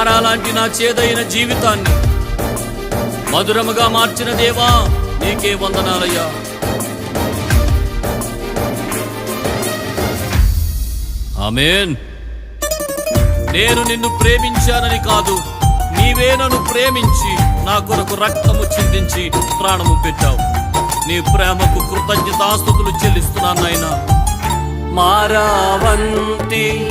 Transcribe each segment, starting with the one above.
మారాలాంటి నా చేదైన జీవితాన్ని మధురముగా మార్చిన దేవా నీకే వందనాలయ్యా. ఆమెన్. నేను నిన్ను ప్రేమించానని కాదు నీవే నన్ను ప్రేమించి నా కొరకు రక్తము చిందించి ప్రాణము పెట్టావు. నీ ప్రేమకు కృతజ్ఞతాస్తుతులు చెల్లిస్తున్నాను నాయన. మారావంతి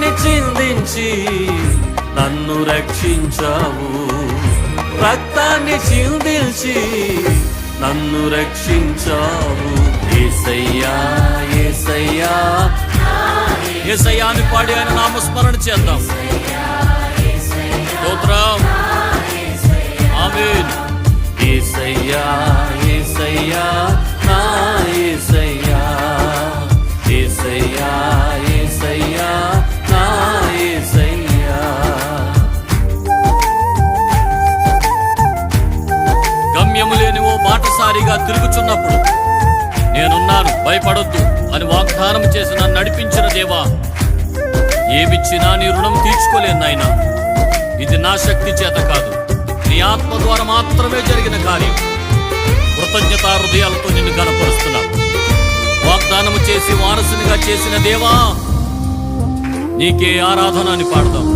రక్తాన్ని చిందించి నన్ను రక్షించావు. రక్తాన్ని చిందించి నన్ను రక్షించావు. ఏసయ్యా ఏసయ్యా. ఏసయ్యా అని పాడి ఆయన నామస్మరణ చేద్దాం. స్తోత్రం. భయపడొద్దు. అని వాగ్దానం చేసి నన్ను నడిపించిన దేవా ఏమిచ్చినా నీ రుణం తీర్చుకోలేను నాయనా. ఇది నా శక్తి చేత కాదు. నీ ఆత్మ ద్వారా మాత్రమే జరిగిన కార్యం. కృతజ్ఞత హృదయాలతో నిన్ను కనపరుస్తున్నా వాగ్దానము చేసి వారసునిగా చేసిన దేవా నీకే ఆరాధన అని పాడదాం.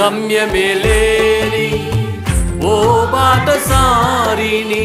గమ్యమే లేని ఓ బాటసారిని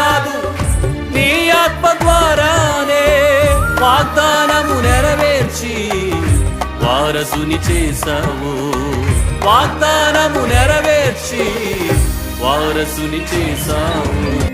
వారసుని చేశావు. వాగ్దానము నెరవేర్చి వారసుని చేశావు.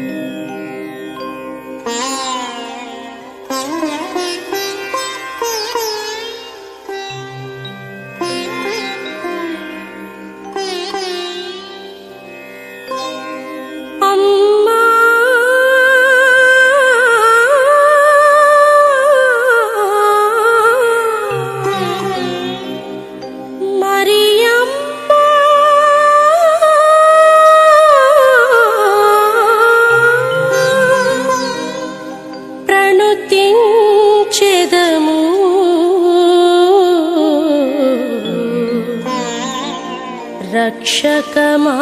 रक्षकमा